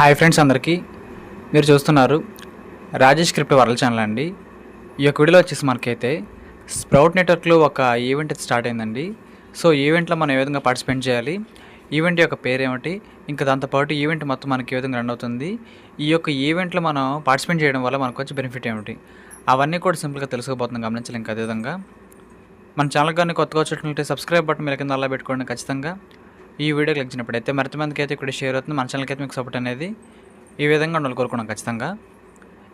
Hi friends అందరికీ. మీరు చూస్తున్నారు రాజేష్ క్రిప్ట్ వరల్డ్ ఛానల్ అండి. ఈ యొక్క వీడియోలో వచ్చేసి మనకైతే స్ప్రౌట్ నెట్వర్క్లో ఒక ఈవెంట్ అయితే స్టార్ట్ అయిందండి. సో ఈవెంట్లో మనం ఏ విధంగా పార్టిసిపేట్ చేయాలి? ఈవెంట్ యొక్క పేరు ఏమిటి ఇంకా దాంతోపాటు ఈవెంట్ మొత్తం మనకి ఏ విధంగా రన్ అవుతుంది? ఈ యొక్క ఈవెంట్లో మనం పార్టిసిపేట్ చేయడం వల్ల మనకు వచ్చే బెనిఫిట్ ఏమిటి? అవన్నీ కూడా సింపుల్గా తెలుసుకోబోతున్నాం గమనించాలి ఇంకా అదేవిధంగా మన ఛానల్ కానీ కొత్తగా వచ్చినట్లయితే సబ్స్క్రైబ్ బటన్ మీరు కింద అలా పెట్టుకోండి ఖచ్చితంగా. ఈ వీడియో క్లిక్ చేసినప్పుడైతే మరింత మందికి అయితే ఇక్కడ షేర్ అవుతుంది. మన ఛానల్కి అయితే మీకు సపోర్ట్ అనేది ఈ విధంగా ఉండాలి కోరుకున్నాం ఖచ్చితంగా.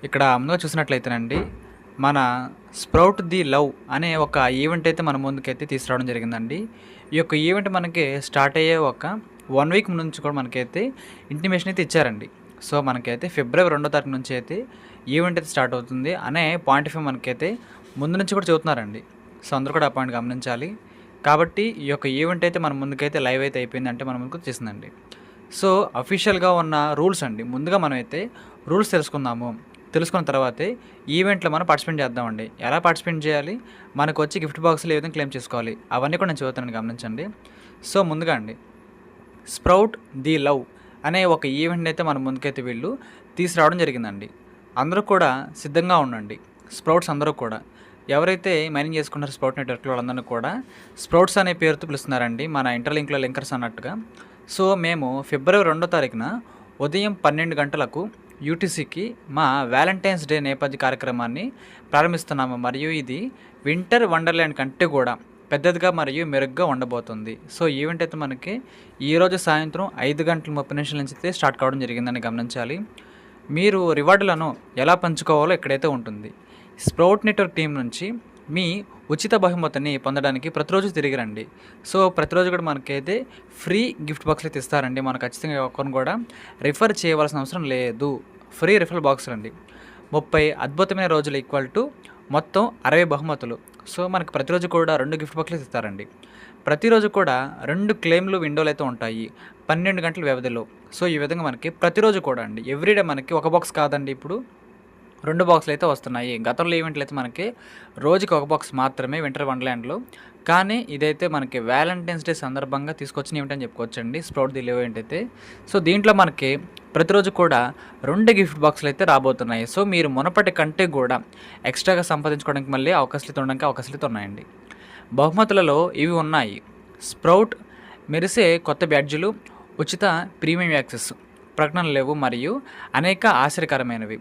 ఇక్కడ ముందుగా చూసినట్లయితేనండి మన స్ప్రౌట్ ది లవ్ అనే ఒక ఈవెంట్ అయితే మన ముందుకైతే తీసుకురావడం జరిగిందండి. ఈ యొక్క ఈవెంట్ మనకి స్టార్ట్ అయ్యే ఒక వన్ వీక్ నుంచి కూడా మనకైతే ఇంటిమేషన్ అయితే ఇచ్చారండి. సో మనకైతే ఫిబ్రవరి రెండో తారీఖు నుంచి అయితే ఈవెంట్ అయితే స్టార్ట్ అవుతుంది అనే పాయింట్ ఆఫ్ వ్యూ మనకైతే ముందు నుంచి కూడా చెబుతున్నారండి. సో అందరూ కూడా ఆ పాయింట్ గమనించాలి. కాబట్టి ఈ యొక్క ఈవెంట్ అయితే మన ముందుకైతే లైవ్ అయితే అయిపోయింది అంటే మన ముందుకు చేసిందండి సో అఫీషియల్గా ఉన్న రూల్స్ అండి. ముందుగా మనం అయితే రూల్స్ తెలుసుకుందాము. తెలుసుకున్న తర్వాతే ఈవెంట్లో మనం పార్టిసిపేట్ చేద్దామండి. ఎలా పార్టిసిపేట్ చేయాలి? మనకు వచ్చి గిఫ్ట్ బాక్స్లు ఏ విధంగా క్లెయిమ్ చేసుకోవాలి? అవన్నీ కూడా నేను చదువుతాను గమనించండి. సో ముందుగా అండి. స్ప్రౌట్ ది లవ్ అనే ఒక ఈవెంట్ అయితే మన ముందుకైతే వీళ్ళు తీసుకురావడం జరిగిందండి. అందరూ కూడా సిద్ధంగా ఉండండి. స్ప్రౌట్స్ అందరూ కూడా. ఎవరైతే మైనింగ్ చేసుకుంటారో స్ప్రౌట్ నెట్వర్క్లో వాళ్ళందరినీ కూడా స్ప్రౌట్స్ అనే పేరుతో పిలుస్తున్నారండి మన ఇంటర్లింక్లో లింకర్స్ అన్నట్టుగా. సో మేము ఫిబ్రవరి రెండో తారీఖున ఉదయం పన్నెండు గంటలకు యూటీసీకి మా వ్యాలంటైన్స్ డే నేపథ్య కార్యక్రమాన్ని ప్రారంభిస్తున్నాము. మరియు ఇది వింటర్ వండర్ల్యాండ్ కంటే కూడా పెద్దదిగా మరియు మెరుగ్గా ఉండబోతుంది. సో ఈవెంట్ అయితే మనకి ఈరోజు సాయంత్రం ఐదు గంటల ముప్పై నిమిషాల నుంచి అయితే స్టార్ట్ కావడం జరిగిందని గమనించాలి. మీరు రివార్డులను ఎలా పంచుకోవాలో ఇక్కడైతే ఉంటుంది. స్ప్రౌట్ నెట్వర్క్ టీం నుంచి మీ ఉచిత బహుమతిని పొందడానికి ప్రతిరోజు తిరిగి రండి. సో ప్రతిరోజు కూడా మనకైతే ఫ్రీ గిఫ్ట్ బాక్స్లు అయితే ఇస్తారండి. మనం ఖచ్చితంగా ఒక్కరిని కూడా రిఫర్ చేయవలసిన అవసరం లేదు. ఫ్రీ రిఫర్ బాక్సులు అండి ముప్పై అద్భుతమైన రోజులు ఈక్వల్ టు మొత్తం అరవై బహుమతులు. సో మనకు ప్రతిరోజు కూడా రెండు గిఫ్ట్ బాక్సులు ఇస్తారండి. ప్రతిరోజు కూడా రెండు క్లెయిమ్లు విండోలు అయితే ఉంటాయి. పన్నెండు గంటల వ్యవధిలో. సో ఈ విధంగా మనకి ప్రతిరోజు కూడా అండి. ఎవ్రీడే మనకి ఒక బాక్స్ కాదండి ఇప్పుడు. రెండు బాక్సులు అయితే వస్తున్నాయి. గతంలో ఈవెంట్లు అయితే మనకి రోజుకి ఒక బాక్స్ మాత్రమే వింటర్ వండర్ల్యాండ్లో కానీ ఇదైతే మనకి వ్యాలంటైన్స్ డే సందర్భంగా తీసుకొచ్చిన ఈవెంట్ అని చెప్పుకోవచ్చండి. స్ప్రౌట్ ది ఈవెంట్ అయితే. సో దీంట్లో మనకి ప్రతిరోజు కూడా రెండు గిఫ్ట్ బాక్సులు అయితే రాబోతున్నాయి. సో మీరు మునపటి కంటే కూడా ఎక్స్ట్రాగా సంపాదించుకోవడానికి మళ్ళీ అవకాశాలు ఉండడానికి అవకాశాలు ఉన్నాయండి. బహుమతులలో ఇవి ఉన్నాయి. స్ప్రౌట్ మెరిసే కొత్త బ్యాడ్జులు ఉచిత ప్రీమియం యాక్సెస్ ప్రకటనలు లేవు. మరియు అనేక ఆశ్చర్యకరమైనవి.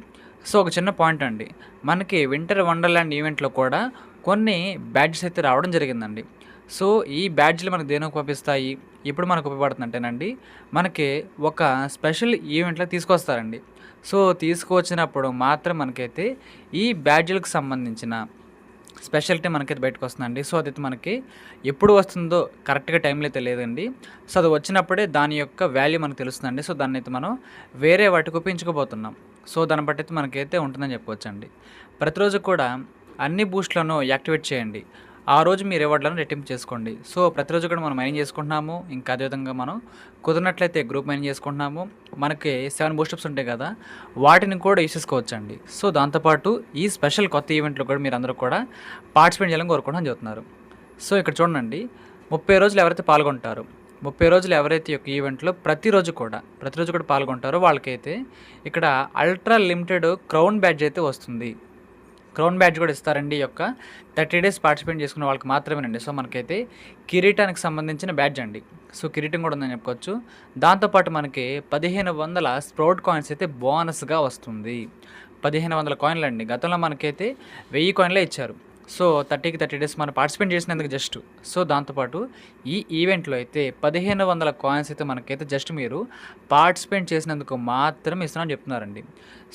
సో ఒక చిన్న పాయింట్ అండి. మనకి వింటర్ వండర్ల్యాండ్ ఈవెంట్లో కూడా కొన్ని బ్యాడ్జెస్ అయితే రావడం జరిగిందండి. సో ఈ బ్యాడ్జ్లు మనకు దేనికి ఉపయోగిస్తాయి? ఇప్పుడు మనకు ఉపయోగపడుతుందంటేనండి మనకి ఒక స్పెషల్ ఈవెంట్లో తీసుకొస్తారండి. సో తీసుకువచ్చినప్పుడు మాత్రం మనకైతే ఈ బ్యాడ్జ్లకు సంబంధించిన స్పెషాలిటీ మనకైతే బయటకు వస్తుందండి. సో అదైతే మనకి ఎప్పుడు వస్తుందో కరెక్ట్గా టైంలో అయితే లేదండి సో అది వచ్చినప్పుడే దాని యొక్క వాల్యూ మనకు తెలుస్తుందండి. సో దాన్ని అయితే మనం వేరే వాటికి ఉపయోగించుకోబోతున్నాం. సో దాన్ని బట్టి అయితే మనకైతే ఉంటుందని చెప్పవచ్చండి ప్రతిరోజు కూడా అన్ని బూస్ట్లను యాక్టివేట్ చేయండి. ఆ రోజు మీ రివార్డులను రెట్టింపు చేసుకోండి. సో ప్రతిరోజు కూడా మనం మైనింగ్ చేసుకుంటున్నాము. ఇంకా అదేవిధంగా మనం కుదిరినట్లయితే గ్రూప్ మైనింగ్ చేసుకుంటున్నాము. మనకి సెవెన్ బూస్టప్స్ ఉంటాయి కదా వాటిని కూడా యూస్ చేసుకోవచ్చండి. సో దాంతోపాటు ఈ స్పెషల్ కొత్త ఈవెంట్లో కూడా మీరు అందరూ కూడా పార్టిసిపేట్ చేయాలని కోరుకోవడం చెబుతున్నారు సో ఇక్కడ చూడండి ముప్పై రోజులు ఎవరైతే పాల్గొంటారో ముప్పై రోజులు ఎవరైతే యొక్క ఈవెంట్లో ప్రతిరోజు కూడా ప్రతిరోజు కూడా పాల్గొంటారో వాళ్ళకైతే ఇక్కడ అల్ట్రా లిమిటెడ్ క్రౌన్ బ్యాడ్జ్ అయితే వస్తుంది. క్రౌన్ బ్యాడ్జ్ కూడా ఇస్తారండి ఈ యొక్క థర్టీ డేస్ పార్టిసిపేట్ చేసుకున్న వాళ్ళకి మాత్రమేనండి. సో మనకైతే కిరీటానికి సంబంధించిన బ్యాడ్జ్ అండి. సో కిరీటం కూడా ఉందని చెప్పుకోవచ్చు. దాంతోపాటు మనకి పదిహేను వందల స్ప్రౌట్ కాయిన్స్ అయితే బోనస్గా వస్తుంది. పదిహేను వందల కాయిన్లు అండి గతంలో మనకైతే వెయ్యి కాయిన్లే ఇచ్చారు. సో థర్టీకి థర్టీ డేస్ మనం పార్టిసిపేట్ చేసినందుకు జస్ట్. సో దాంతోపాటు ఈ ఈవెంట్లో అయితే పదిహేను వందల కాయిన్స్ అయితే మనకైతే జస్ట్ మీరు పార్టిసిపేట్ చేసినందుకు మాత్రమే ఇస్తున్నాం చెప్తున్నారండి.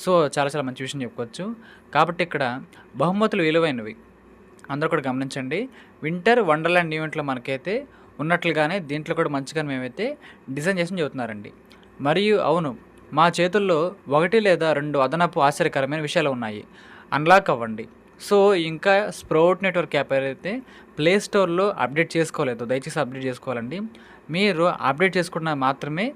సో చాలా చాలా మంచి విషయం చెప్పుకోవచ్చు. కాబట్టి ఇక్కడ బహుమతులు విలువైనవి. అందరూ కూడా గమనించండి. వింటర్ వండర్లాండ్ ఈవెంట్లో మనకైతే ఉన్నట్లుగానే దీంట్లో కూడా మంచిగా మేమైతే డిజైన్ చేసి చెబుతున్నారండి. మరియు అవును మా చేతుల్లో ఒకటి లేదా రెండు అదనపు ఆశ్చర్యకరమైన విషయాలు ఉన్నాయి. అన్లాక్ అవ్వండి. సో ఇంకా స్ప్రౌట్ నెట్వర్క్ యాప్ అయితే ప్లే స్టోర్లో అప్డేట్ చేసుకోలేదు దయచేసి అప్డేట్ చేసుకోవాలండి. మీరు అప్డేట్ చేసుకున్న మాత్రమే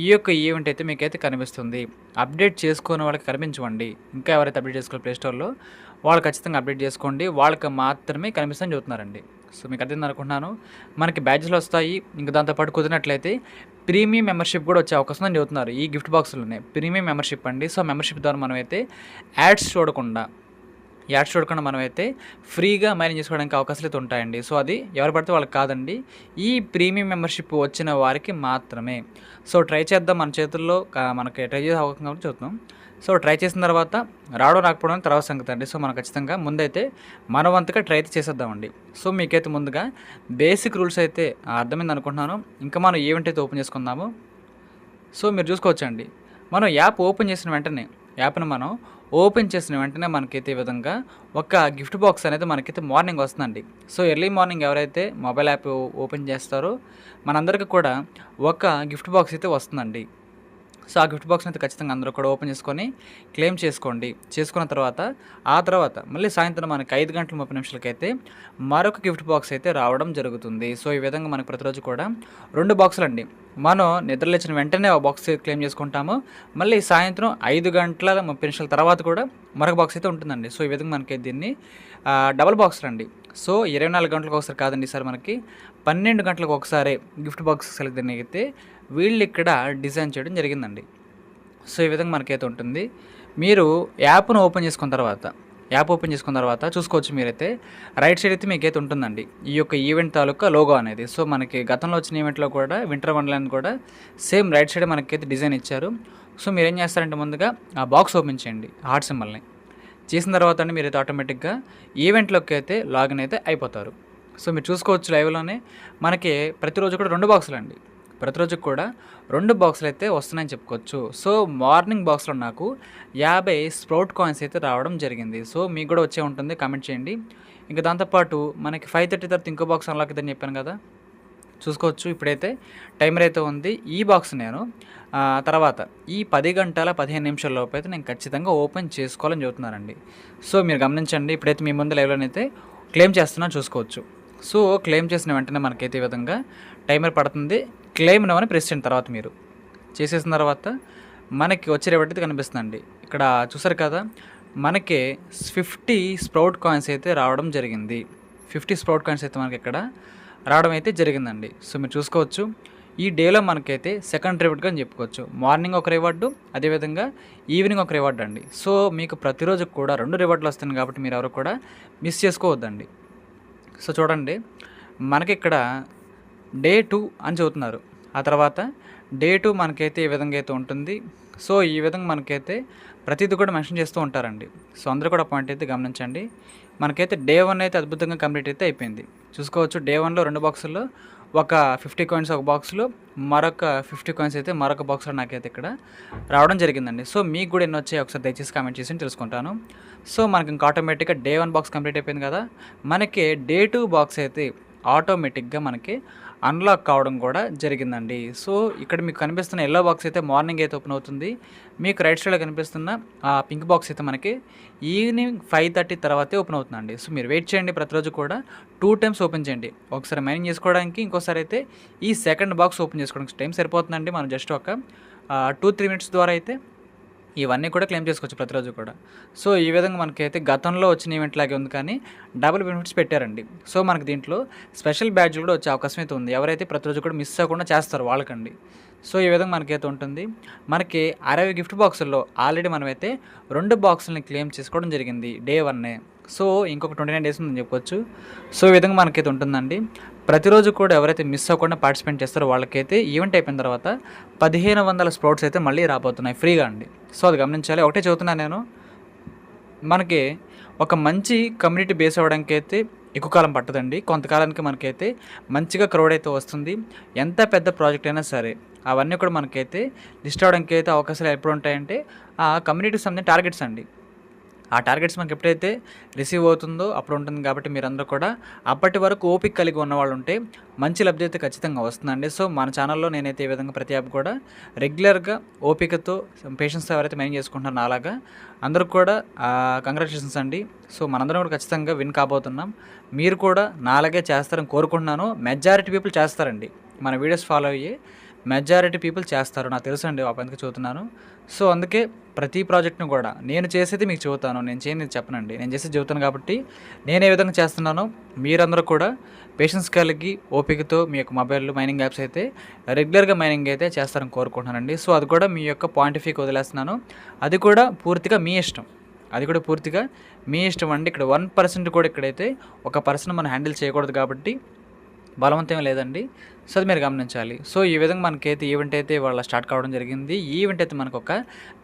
ఈ యొక్క ఈవెంట్ అయితే మీకైతే కనిపిస్తుంది. అప్డేట్ చేసుకున్న వాళ్ళకి కనిపించవండి. ఇంకా ఎవరైతే అప్డేట్ చేసుకోవాలి ప్లే స్టోర్లో వాళ్ళు ఖచ్చితంగా అప్డేట్ చేసుకోండి. వాళ్ళకి మాత్రమే కనిపిస్తుందని చెబుతున్నారండి. సో మీకు అర్థం అనుకుంటున్నాను. మనకి బ్యాడ్జెస్లు వస్తాయి. ఇంకా దాంతోపాటు కుదిరినట్లయితే ప్రీమియం మెంబర్షిప్ కూడా వచ్చే అవకాశం అని చెబుతున్నారు ఈ గిఫ్ట్ బాక్సులోనే. ప్రీమియం మెంబర్షిప్ అండి. సో మెంబర్షిప్ ద్వారా మనమైతే యాడ్స్ చూడకుండా యాడ్స్ చూడకుండా మనమైతే ఫ్రీగా మైనింగ్ చేసుకోవడానికి అవకాశాలు అయితే ఉంటాయండి. సో అది ఎవరు పడితే వాళ్ళకి కాదండి. ఈ ప్రీమియం మెంబర్షిప్ వచ్చిన వారికి మాత్రమే. సో ట్రై చేద్దాం మన చేతుల్లో. మనకి ట్రై చేసే అవకాశం కాబట్టి చూద్దాం. సో ట్రై చేసిన తర్వాత రావడం రాకపోవడం తర్వాత సంగతి అండి. సో మనం ఖచ్చితంగా ముందైతే మన వంతుగా ట్రై అయితే చేసేద్దామండి. సో మీకైతే ముందుగా బేసిక్ రూల్స్ అయితే అర్థమైంది అనుకుంటున్నాను. ఇంకా మనం ఈవెంట్ అయితే ఓపెన్ చేసుకుందాము. సో మీరు చూసుకోవచ్చండి. మనం యాప్ ఓపెన్ చేసిన వెంటనే యాప్ని మనం ఓపెన్ చేసిన వెంటనే మనకైతే ఈ విధంగా ఒక గిఫ్ట్ బాక్స్ అనేది మనకైతే మార్నింగ్ వస్తుందండి. సో ఎర్లీ మార్నింగ్ ఎవరైతే మొబైల్ యాప్ ఓపెన్ చేస్తారో మనందరికీ కూడా ఒక గిఫ్ట్ బాక్స్ అయితే వస్తుందండి. సో ఆ గిఫ్ట్ బాక్స్ని అయితే ఖచ్చితంగా అందరూ కూడా ఓపెన్ చేసుకొని క్లెయిమ్ చేసుకోండి. చేసుకున్న తర్వాత ఆ తర్వాత మళ్ళీ సాయంత్రం మనకి ఐదు గంటల ముప్పై నిమిషాలకైతే మరొక గిఫ్ట్ బాక్స్ అయితే రావడం జరుగుతుంది. సో ఈ విధంగా మనకు ప్రతిరోజు కూడా రెండు బాక్సులు అండి మనం నిద్రలేచిన వెంటనే ఆ బాక్స్ క్లెయిమ్ చేసుకుంటాము. మళ్ళీ సాయంత్రం ఐదు గంటల ముప్పై నిమిషాల తర్వాత కూడా మరొక బాక్స్ అయితే ఉంటుందండి. సో ఈ విధంగా మనకి దీన్ని డబల్ బాక్సులు అండి సో ఇరవై నాలుగు గంటలకు ఒకసారి కాదండి సార్ మనకి పన్నెండు గంటలకు ఒకసారి గిఫ్ట్ బాక్స్ సెలెక్ట్ అయితే వీళ్ళు ఇక్కడ డిజైన్ చేయడం జరిగిందండి. సో ఈ విధంగా మనకైతే ఉంటుంది. మీరు యాప్ను ఓపెన్ చేసుకున్న తర్వాత యాప్ ఓపెన్ చేసుకున్న తర్వాత చూసుకోవచ్చు మీరైతే. రైట్ సైడ్ అయితే మీకైతే ఉంటుందండి. ఈ యొక్క ఈవెంట్ తాలూకా లోగో అనేది. సో మనకి గతంలో వచ్చిన ఈవెంట్లో కూడా వింటర్ వండర్లాండ్ కూడా సేమ్ రైట్ సైడ్ మనకైతే డిజైన్ ఇచ్చారు. సో మీరు ఏం చేస్తారంటే ముందుగా ఆ బాక్స్ ఓపెన్ చేయండి హార్ట్ సింబల్ని. చేసిన తర్వాత అండి మీరైతే ఆటోమేటిక్గా ఈవెంట్లోకి అయితే లాగిన్ అయితే అయిపోతారు. సో మీరు చూసుకోవచ్చు లైవ్లోనే మనకి ప్రతిరోజు కూడా రెండు బాక్సులు అండి. ప్రతిరోజు కూడా రెండు బాక్సులు అయితే వస్తున్నాయని చెప్పుకోవచ్చు. సో మార్నింగ్ బాక్స్లో నాకు యాభై స్ప్రౌట్ కాయిన్స్ అయితే రావడం జరిగింది. సో మీకు కూడా వచ్చే ఉంటుంది. కామెంట్ చేయండి. ఇంకా దాంతోపాటు మనకి ఫైవ్ థర్టీ తర్వాత ఇంకో బాక్స్ అన్లాక్ అని చెప్పాను కదా. చూసుకోవచ్చు. ఇప్పుడైతే టైమర్ అయితే ఉంది. ఈ బాక్స్ నేను తర్వాత ఈ పది గంటల పదిహేను నిమిషాల లోపు అయితే నేను ఖచ్చితంగా ఓపెన్ చేసుకోవాలని చెబుతున్నానండి. సో మీరు గమనించండి ఇప్పుడైతే మీ ముందు లైవ్లోనైతే క్లెయిమ్ చేస్తున్నా చూసుకోవచ్చు. సో క్లెయిమ్ చేసిన వెంటనే మనకైతే ఈ విధంగా టైమర్ పడుతుంది. క్లెయిమ్ నవని ప్రెస్ చేయండి తర్వాత మీరు చేసేసిన తర్వాత మనకి వచ్చే రేపటి కనిపిస్తుందండి. ఇక్కడ చూసారు కదా మనకి ఫిఫ్టీ స్ప్రౌట్ కాయిన్స్ అయితే రావడం జరిగింది. ఫిఫ్టీ స్ప్రౌట్ కాయిన్స్ అయితే మనకి ఇక్కడ రావడం అయితే జరిగిందండి. సో మీరు చూసుకోవచ్చు. ఈ డేలో మనకైతే సెకండ్ రివార్డ్గా అని చెప్పుకోవచ్చు. మార్నింగ్ ఒక రివార్డు అదేవిధంగా ఈవినింగ్ ఒక రివార్డ్ అండి. సో మీకు ప్రతిరోజు కూడా రెండు రివార్డులు వస్తున్నాయి కాబట్టి మీరు ఎవరు కూడా మిస్ చేసుకోవద్దండి. సో చూడండి. మనకి ఇక్కడ డే టూ అని చెబుతున్నారు. ఆ తర్వాత డే టూ మనకైతే ఈ విధంగా అయితే ఉంటుంది? సో ఈ విధంగా మనకైతే ప్రతిదీ కూడా మెన్షన్ చేస్తూ ఉంటారండి. సో అందరూ కూడా పాయింట్ అయితే గమనించండి. మనకైతే డే వన్ అయితే అద్భుతంగా కంప్లీట్ అయితే అయిపోయింది. చూసుకోవచ్చు. డే వన్లో రెండు బాక్సుల్లో ఒక ఫిఫ్టీ కాయిన్స్ ఒక బాక్స్లో మరొక ఫిఫ్టీ కాయిన్స్ అయితే మరొక బాక్స్లో నాకైతే ఇక్కడ రావడం జరిగిందండి. సో మీకు కూడా ఎన్ని వచ్చాయి ఒకసారి దయచేసి కామెంట్ చేసి తెలుసుకుంటాను. సో మనకి ఇంకా ఆటోమేటిక్గా డే వన్ బాక్స్ కంప్లీట్ అయిపోయింది కదా. మనకి డే టూ బాక్స్ అయితే ఆటోమేటిక్గా మనకి అన్లాక్ కావడం కూడా జరిగిందండి. సో ఇక్కడ మీకు కనిపిస్తున్న ఎల్లో బాక్స్ అయితే మార్నింగ్ అయితే ఓపెన్ అవుతుంది. మీకు రైట్ సైడ్లో కనిపిస్తున్న ఆ పింక్ బాక్స్ అయితే మనకి ఈవినింగ్ ఫైవ్ థర్టీ తర్వాతే ఓపెన్ అవుతుందండి. సో మీరు వెయిట్ చేయండి ప్రతిరోజు కూడా. టూ టైమ్స్ ఓపెన్ చేయండి. ఒకసారి మైనింగ్ చేసుకోవడానికి ఇంకోసారి అయితే ఈ సెకండ్ బాక్స్ ఓపెన్ చేసుకోవడానికి టైం సరిపోతుందండి. మనం జస్ట్ ఒక టూ త్రీ మినిట్స్ ద్వారా అయితే ఇవన్నీ కూడా క్లెయిమ్ చేసుకోవచ్చు ప్రతిరోజు కూడా. సో ఈ విధంగా మనకైతే గతంలో వచ్చిన ఈవెంట్ లాగే ఉంది కానీ డబుల్ బెనిఫిట్స్ పెట్టారండి. సో మనకి దీంట్లో స్పెషల్ బ్యాడ్జ్ కూడా వచ్చే అవకాశం అయితే ఉంది. ఎవరైతే ప్రతిరోజు కూడా మిస్ అవ్వకుండా చేస్తారు వాళ్ళకండి. సో ఈ విధంగా మనకైతే ఉంటుంది. మనకి అరవై గిఫ్ట్ బాక్సుల్లో ఆల్రెడీ మనమైతే రెండు బాక్సులని క్లెయిమ్ చేసుకోవడం జరిగింది డే వన్నే. సో ఇంకొక ట్వంటీ నైన్ డేస్ ఉందని చెప్పొచ్చు సో ఈ విధంగా మనకైతే ఉంటుందండి. ప్రతిరోజు కూడా ఎవరైతే మిస్ అవ్వకుండా పార్టిసిపేట్ చేస్తారో వాళ్ళకైతే ఈవెంట్ అయిపోయిన తర్వాత పదిహేను వందల స్ప్రౌట్స్ అయితే మళ్ళీ రాబోతున్నాయి ఫ్రీగా అండి. సో అది గమనించాలి. ఒకటే చెబుతున్నాను నేను. మనకి ఒక మంచి కమ్యూనిటీ బేస్ అవ్వడానికి అయితే ఎక్కువ కాలం పట్టదండి. కొంతకాలానికి మనకైతే మంచిగా క్రౌడ్ అయితే వస్తుంది. ఎంత పెద్ద ప్రాజెక్ట్ అయినా సరే అవన్నీ కూడా మనకైతే లిస్ట్ అవడానికి అయితే అవకాశాలు ఎప్పుడు ఉంటాయంటే ఆ కమ్యూనిటీకి సంబంధించిన టార్గెట్స్ అండి. ఆ టార్గెట్స్ మనకి ఎప్పుడైతే రిసీవ్ అవుతుందో అప్పుడు ఉంటుంది కాబట్టి మీరందరూ కూడా అప్పటి వరకు ఓపిక కలిగి ఉన్న వాళ్ళు ఉంటే మంచి లబ్ధి అయితే ఖచ్చితంగా వస్తుందండి. సో మన ఛానల్లో నేనైతే ఈ విధంగా ప్రతి యాప్ కూడా రెగ్యులర్గా ఓపికతో పేషెన్స్తో ఎవరైతే మెయిన్ చేసుకుంటున్నారో అలాగా అందరూ కూడా కంగ్రాచులేషన్స్ అండి. సో మనందరం కూడా ఖచ్చితంగా విన్ కాబోతున్నాం. మీరు కూడా నాలాగే చేస్తారని కోరుకుంటున్నాను. మెజారిటీ పీపుల్ చేస్తారండి. మన వీడియోస్ ఫాలో అయ్యి మెజారిటీ పీపుల్ చేస్తారు. నాకు తెలుసు అండి అందుకే చదువుతున్నాను సో అందుకే ప్రతి ప్రాజెక్ట్ను కూడా నేను చేసేది మీకు చెబుతాను. నేను చేయని చెప్పనండి. నేను చేసేది చెబుతాను కాబట్టి నేను ఏ విధంగా చేస్తున్నానో మీరందరూ కూడా పేషెన్స్ కలిగి ఓపికతో మీ యొక్క మొబైల్ మైనింగ్ యాప్స్ అయితే రెగ్యులర్గా మైనింగ్ అయితే చేస్తారని కోరుకుంటున్నానండి. సో అది కూడా మీ యొక్క పాయింట్ ఆఫ్ వ్యూకి వదిలేస్తున్నాను. అది కూడా పూర్తిగా మీ ఇష్టం. అది కూడా పూర్తిగా మీ ఇష్టం అండి. ఇక్కడ వన్ పర్సెంట్ కూడా ఇక్కడైతే ఒక పర్సన్ మనం హ్యాండిల్ చేయకూడదు కాబట్టి బలవంతం లేదండి. సో అది మీరు గమనించాలి. సో ఈ విధంగా మనకైతే ఈవెంట్ అయితే వాళ్ళ స్టార్ట్ కావడం జరిగింది. ఈ ఈవెంట్ అయితే మనకు ఒక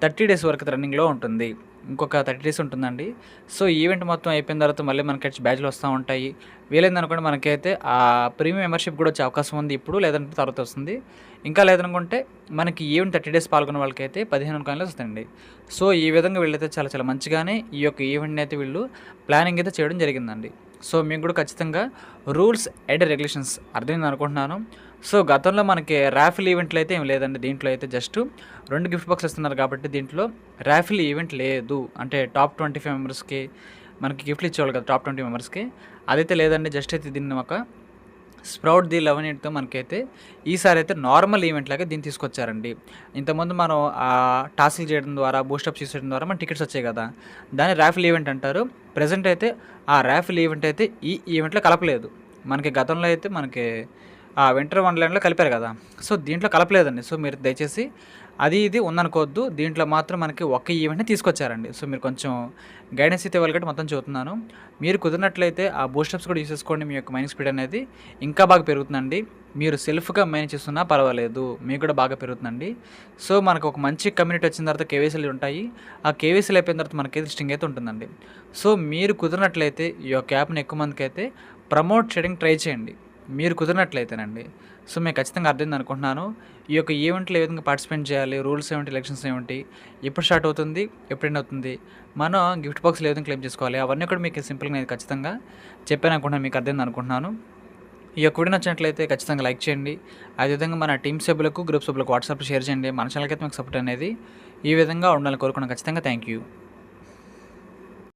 థర్టీ డేస్ వరకు రన్నింగ్లో ఉంటుంది. ఇంకొక థర్టీ డేస్ ఉంటుందండి. సో ఈవెంట్ మొత్తం అయిపోయిన తర్వాత మళ్ళీ మనకి బ్యాచ్లు వస్తూ ఉంటాయి. వీలైందనుకోండి మనకైతే ఆ ప్రీమియం మెంబర్షిప్ కూడా వచ్చే అవకాశం ఉంది ఇప్పుడు లేదంటే తర్వాత వస్తుంది. ఇంకా లేదనుకుంటే మనకి ఈవెంట్ థర్టీ డేస్ పాల్గొన్న వాళ్ళకైతే పదిహేను కాయిన్లు వస్తాయండి. సో ఈ విధంగా వీళ్ళైతే చాలా చాలా మంచిగానే ఈ యొక్క ఈవెంట్ని అయితే వీళ్ళు ప్లానింగ్ అయితే చేయడం జరిగిందండి. సో మీకు కూడా ఖచ్చితంగా రూల్స్ అండ్ రెగ్యులేషన్స్ అర్థమైంది అనుకుంటున్నాను. సో గతంలో మనకి ర్యాఫిల్ ఈవెంట్లు అయితే ఏం లేదండి. దీంట్లో అయితే జస్ట్ రెండు గిఫ్ట్ బాక్స్ ఇస్తున్నారు కాబట్టి దీంట్లో ర్యాఫిల్ ఈవెంట్ లేదు. అంటే టాప్ ట్వంటీ ఫైవ్ మెంబర్స్కి మనకి గిఫ్ట్లు ఇచ్చేవాళ్ళు కదా టాప్ ట్వంటీ మెంబర్స్కి అదైతే లేదండి జస్ట్ అయితే దీన్ని ఒక స్ప్రౌట్ ది లెవెన్ ఎయిట్తో మనకైతే ఈసారి అయితే నార్మల్ ఈవెంట్ లాగా దీన్ని తీసుకొచ్చారండి. ఇంతకుముందు మనం ఆ టాస్క్లు చేయడం ద్వారా బూస్టప్ చేసేయడం ద్వారా మన టికెట్స్ వచ్చాయి కదా. దాన్ని ర్యాఫిల్ ఈవెంట్ అంటారు. ప్రజెంట్ అయితే ఆ ర్యాఫిల్ ఈవెంట్ అయితే ఈ ఈవెంట్లో కలపలేదు. మనకి గతంలో అయితే మనకి ఆ వింటర్ వండర్లాండ్లో కలిపారు కదా. సో దీంట్లో కలపలేదండి. సో మీరు దయచేసి అది ఇది ఉందనుకోవద్దు. దీంట్లో మాత్రం మనకి ఒక్క ఈవెంట్ని తీసుకొచ్చారండి. సో మీరు కొంచెం గైడెన్స్ అయితే ఇవ్వాలి మొత్తం చూస్తున్నాను మీరు కుదిరినట్లయితే ఆ బూస్టప్స్ కూడా యూస్ చేసుకోండి. మీ యొక్క మైనింగ్ స్పీడ్ అనేది ఇంకా బాగా పెరుగుతుందండి. మీరు సెల్ఫ్గా మేనేజ్ చేస్తున్నా పర్వాలేదు. మీకు కూడా బాగా పెరుగుతుందండి. సో మనకు ఒక మంచి కమ్యూనిటీ వచ్చిన తర్వాత కేవీసీలు ఉంటాయి. ఆ కేవీసీలు అయిపోయిన తర్వాత మనకి లిస్టింగ్ అయితే ఉంటుందండి. సో మీరు కుదిరినట్లయితే ఈ యొక్క యాప్ని ఎక్కువ మందికి అయితే ప్రమోట్ చేయడానికి ట్రై చేయండి. మీరు కుదిరినట్లయితేనండి. సో మీకు ఖచ్చితంగా అర్థమైంది అనుకుంటున్నాను. ఈ యొక్క ఈవెంట్లో ఏ విధంగా పార్టిసిపేట్ చేయాలి రూల్స్ ఏమిటి ఎలక్షన్స్ ఏమిటి ఎప్పుడు స్టార్ట్ అవుతుంది ఎప్పుడైనా అవుతుంది మనం గిఫ్ట్ బాక్స్ ఏ విధంగా క్లెయిమ్ చేసుకోవాలి అవన్నీ కూడా మీకు సింపుల్గా నేను ఖచ్చితంగా చెప్పాను అనుకుంటున్నాను మీకు అర్థమైంది అనుకుంటున్నాను. ఈ యొక్క వీడియో నచ్చినట్లయితే ఖచ్చితంగా లైక్ చేయండి. అదేవిధంగా మన టీమ్ సభ్యులకు గ్రూప్ సభ్యులకు వాట్సాప్ షేర్ చేయండి. మన ఛానల్కి అయితే మీకు సపోర్ట్ అనేది ఈ విధంగా ఉండాలని కోరుకున్నాను ఖచ్చితంగా థ్యాంక్ యూ